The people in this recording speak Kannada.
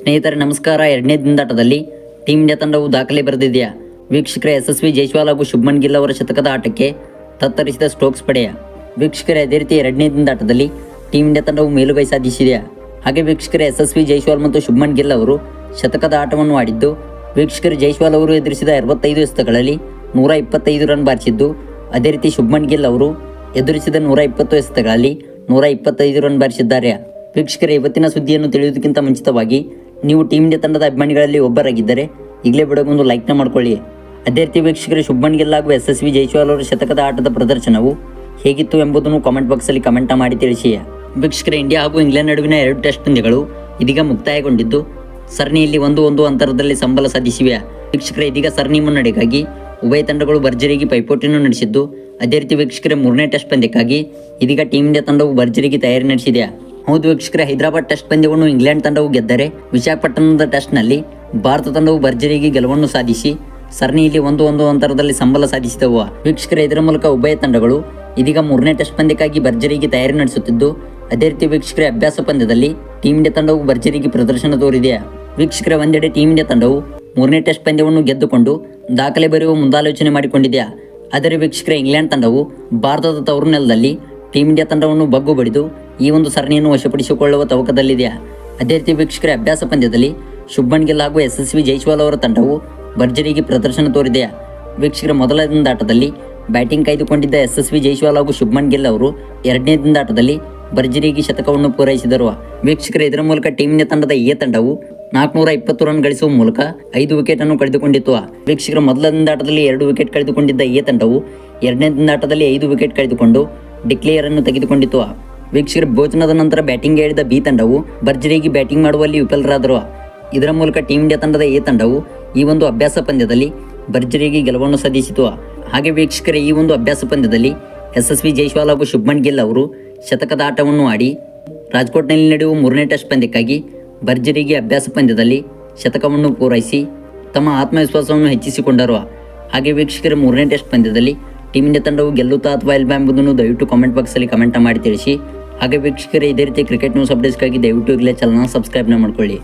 ಸ್ನೇಹಿತರೆ, ನಮಸ್ಕಾರ. ಎರಡನೇ ದಿನದಾಟದಲ್ಲಿ ಟೀಮ್ ಇಂಡಿಯಾ ತಂಡವು ದಾಖಲೆ ಬರೆದಿದೆಯಾ? ವೀಕ್ಷಕರ ಯಶಸ್ವಿ ಜೈಸ್ವಾಲ್ ಹಾಗೂ ಶುಭ್ಮನ್ ಗಿಲ್ ಅವರ ಶತಕದ ಆಟಕ್ಕೆ ತತ್ತರಿಸಿದ ಸ್ಟೋಕ್ಸ್ ಪಡೆಯ? ವೀಕ್ಷಕರ ಅದೇ ರೀತಿ ಎರಡನೇ ದಿನದಾಟದಲ್ಲಿ ಟೀಮ್ ಇಂಡಿಯಾ ತಂಡವು ಮೇಲುಗೈ ಸಾಧಿಸಿದೆಯಾ? ಹಾಗೆ ವೀಕ್ಷಕರ ಯಶಸ್ವಿ ಜೈಸ್ವಾಲ್ ಮತ್ತು ಶುಭ್ಮನ್ ಗಿಲ್ ಅವರು ಶತಕದ ಆಟವನ್ನು ಆಡಿದ್ದು, ವೀಕ್ಷಕರು ಜೈಸ್ವಾಲ್ ಅವರು ಎದುರಿಸಿದ ಅರವತ್ತೈದು ಎಸೆತಗಳಲ್ಲಿ ನೂರ ಇಪ್ಪತ್ತೈದು ರನ್ ಬಾರಿಸಿದ್ದು, ಅದೇ ರೀತಿ ಶುಭ್ಮನ್ ಗಿಲ್ ಅವರು ಎದುರಿಸಿದ ನೂರ ಇಪ್ಪತ್ತು ಎಸೆತಗಳಲ್ಲಿ ನೂರ ಇಪ್ಪತ್ತೈದು ರನ್ ಬಾರಿಸಿದ್ದಾರೆ. ವೀಕ್ಷಕರ ಇವತ್ತಿನ ಸುದ್ದಿಯನ್ನು ತಿಳಿಯುವುದಕ್ಕಿಂತ ಮುಂಚಿತವಾಗಿ ನೀವು ಟೀಮ್ ಇಂಡಿಯಾ ತಂಡದ ಅಭಿಮಾನಿಗಳಲ್ಲಿ ಒಬ್ಬರಾಗಿದ್ದರೆ ಈಗಲೇ ಬಿಡೋಗೊಂದು ಲೈಕ್ನ ಮಾಡ್ಕೊಳ್ಳಿ. ಅದೇ ರೀತಿ ಗಿಲ್ ಹಾಗೂ ಯಶಸ್ವಿ ಜೈಸ್ವಾಲ್ ಅವರ ಶತಕದ ಆಟದ ಪ್ರದರ್ಶನವು ಹೇಗಿತ್ತು ಎಂಬುದನ್ನು ಕಾಮೆಂಟ್ ಬಾಕ್ಸಲ್ಲಿ ಕಮೆಂಟ್ ಮಾಡಿ ತಿಳಿಸಿ. ವೀಕ್ಷಕರ, ಇಂಡಿಯಾ ಹಾಗೂ ಇಂಗ್ಲೆಂಡ್ ನಡುವಿನ ಎರಡು ಟೆಸ್ಟ್ ಪಂದ್ಯಗಳು ಇದೀಗ ಮುಕ್ತಾಯಗೊಂಡಿದ್ದು, ಸರಣಿಯಲ್ಲಿ ಒಂದು ಒಂದು ಅಂತರದಲ್ಲಿ ಸಂಬಲ ಸಾಧಿಸಿವೆ. ವೀಕ್ಷಕರ, ಇದೀಗ ಸರಣಿ ಮುನ್ನಡೆಗಾಗಿ ಉಭಯ ತಂಡಗಳು ಭರ್ಜರಿಗೆ ಪೈಪೋಟಿಯನ್ನು ನಡೆಸಿದ್ದು ಅದೇ ವೀಕ್ಷಕರ ಮೂರನೇ ಟೆಸ್ಟ್ ಪಂದ್ಯಕ್ಕಾಗಿ ಇದೀಗ ಟೀಮ್ ಇಂಡಿಯಾ ತಂಡವು ಭರ್ಜರಿಗೆ ತಯಾರಿ ನಡೆಸಿದೆ. ಹೌದು ವೀಕ್ಷಕರ, ಹೈದರಾಬಾದ್ ಟೆಸ್ಟ್ ಪಂದ್ಯವನ್ನು ಇಂಗ್ಲೆಂಡ್ ತಂಡವು ಗೆದ್ದರೆ ವಿಶಾಖಪಟ್ಟಣದ ಟೆಸ್ಟ್ನಲ್ಲಿ ಭಾರತ ತಂಡವು ಭರ್ಜರಿಗೆ ಗೆಲುವನ್ನು ಸಾಧಿಸಿ ಸರಣಿಯಲ್ಲಿ ಒಂದು ಒಂದು ಅಂತರದಲ್ಲಿ ಸಂಬಲ ಸಾಧಿಸಿದವು. ವೀಕ್ಷಕರ, ಇದರ ಮೂಲಕ ಉಭಯ ತಂಡಗಳು ಇದೀಗ ಮೂರನೇ ಟೆಸ್ಟ್ ಪಂದ್ಯಕ್ಕಾಗಿ ಭರ್ಜರಿಗೆ ತಯಾರಿ ನಡೆಸುತ್ತಿದ್ದು, ಅದೇ ರೀತಿ ವೀಕ್ಷಕರ, ಅಭ್ಯಾಸ ಪಂದ್ಯದಲ್ಲಿ ಟೀಮ್ ಇಂಡಿಯಾ ತಂಡವು ಭರ್ಜರಿಗೆ ಪ್ರದರ್ಶನ ತೋರಿದೆ. ವೀಕ್ಷಕರ, ಒಂದೆಡೆ ಟೀಮ್ ಇಂಡಿಯಾ ತಂಡವು ಮೂರನೇ ಟೆಸ್ಟ್ ಪಂದ್ಯವನ್ನು ಗೆದ್ದುಕೊಂಡು ದಾಖಲೆ ಬರೆಯುವ ಮುಂದಾಲೋಚನೆ ಮಾಡಿಕೊಂಡಿದೆ. ಆದರೆ ವೀಕ್ಷಕರ, ಇಂಗ್ಲೆಂಡ್ ತಂಡವು ಭಾರತದ ತವರು ನೆಲದಲ್ಲಿ ಟೀಮ್ ಇಂಡಿಯಾ ತಂಡವನ್ನು ಬಗ್ಗು ಬಡಿದು ಈ ಒಂದು ಸರಣಿಯನ್ನು ವಶಪಡಿಸಿಕೊಳ್ಳುವ ತವಕದಲ್ಲಿದೆ ಅದೇ ರೀತಿ ವೀಕ್ಷಕರ, ಅಭ್ಯಾಸ ಪಂದ್ಯದಲ್ಲಿ ಶುಭ್ಮನ್ ಗಿಲ್ ಹಾಗೂ ಯಶಸ್ವಿ ಜೈಸ್ವಾಲ್ ಅವರ ತಂಡವು ಭರ್ಜರಿಗೆ ಪ್ರದರ್ಶನ ತೋರಿದೆ ವೀಕ್ಷಕರ, ಮೊದಲ ದಿನದಾಟದಲ್ಲಿ ಬ್ಯಾಟಿಂಗ್ ಕಾಯ್ದುಕೊಂಡಿದ್ದ ಯಶಸ್ವಿ ಜೈಸ್ವಾಲ್ ಹಾಗೂ ಶುಭ್ಮನ್ ಗಿಲ್ ಅವರು ಎರಡನೇ ದಿನದಾಟದಲ್ಲಿ ಭರ್ಜರಿಗೆ ಶತಕವನ್ನು ಪೂರೈಸಿದರು. ವೀಕ್ಷಕರ, ಇದರ ಮೂಲಕ ಟೀಮ್ ಇಂಡಿಯಾ ತಂಡದ ಎ ತಂಡವು ನಾಲ್ಕುನೂರ ಇಪ್ಪತ್ತು ರನ್ ಗಳಿಸುವ ಮೂಲಕ ಐದು ವಿಕೆಟ್ ಅನ್ನು ಕಳೆದುಕೊಂಡಿತ್ತು. ವೀಕ್ಷಕರ, ಮೊದಲ ದಿನದಾಟದಲ್ಲಿ ಎರಡು ವಿಕೆಟ್ ಕಳೆದುಕೊಂಡಿದ್ದ ಎ ತಂಡವು ಎರಡನೇ ದಿನದಾಟದಲ್ಲಿ ಐದು ವಿಕೆಟ್ ಕಳೆದುಕೊಂಡು ಡಿಕ್ಲೇಯರ್ ಅನ್ನು ತೆಗೆದುಕೊಂಡಿತ್ತು. ವೀಕ್ಷಕರ ಭೋಜನದ ನಂತರ ಬ್ಯಾಟಿಂಗ್ ಹೇಳಿದ ಬಿ ತಂಡವು ಭರ್ಜರಿಗೆ ಬ್ಯಾಟಿಂಗ್ ಮಾಡುವಲ್ಲಿ ವಿಫಲರಾದರು ಇದರ ಮೂಲಕ ಟೀಮ್ ಇಂಡಿಯಾ ತಂಡದ ಎ ತಂಡವು ಈ ಒಂದು ಅಭ್ಯಾಸ ಪಂದ್ಯದಲ್ಲಿ ಭರ್ಜರಿಗೆ ಗೆಲುವನ್ನು ಸಾಧಿಸಿತು ಹಾಗೆ ವೀಕ್ಷಕರ ಈ ಒಂದು ಅಭ್ಯಾಸ ಪಂದ್ಯದಲ್ಲಿ ಯಶಸ್ವಿ ಜೈಸ್ವಾಲ್ ಹಾಗೂ ಶುಭ್ಮನ್ ಗಿಲ್ ಅವರು ಶತಕದ ಆಟವನ್ನು ಆಡಿ ರಾಜ್ಕೋಟ್ನಲ್ಲಿ ನಡೆಯುವ ಮೂರನೇ ಟೆಸ್ಟ್ ಪಂದ್ಯಕ್ಕಾಗಿ ಭರ್ಜರಿಗೆ ಅಭ್ಯಾಸ ಪಂದ್ಯದಲ್ಲಿ ಶತಕವನ್ನು ಪೂರೈಸಿ ತಮ್ಮ ಆತ್ಮವಿಶ್ವಾಸವನ್ನು ಹೆಚ್ಚಿಸಿಕೊಂಡರು ಹಾಗೆ ವೀಕ್ಷಕರ ಮೂರನೇ ಟೆಸ್ಟ್ ಪಂದ್ಯದಲ್ಲಿ ಟೀಮ್ ಇಂಡಿಯಾ ತಂಡವು ಗೆಲ್ಲುತ್ತಾ ಅಥವಾ ಇಲ್ವಾ ಎಂಬುದನ್ನು ದಯವಿಟ್ಟು ಕಾಮೆಂಟ್ ಬಾಕ್ಸಲ್ಲಿ ಕಮೆಂಟ್ ಮಾಡಿ ತಿಳಿಸಿ ಹಾಗೆ ವೀಕ್ಷಕರೇ ಇದೇ ರೀತಿ ಕ್ರಿಕೆಟ್ ನ್ಯೂಸ್ ಅಪ್ಡೇಟ್ಸ್ಗಾಗಿ ದಯವಿಟ್ಟು ಇಲ್ಲೇ ಚಾನಲ್ನ ಸಬ್ಸ್ಕ್ರೈಬ್ನ ಮಾಡ್ಕೊಳ್ಳಿ.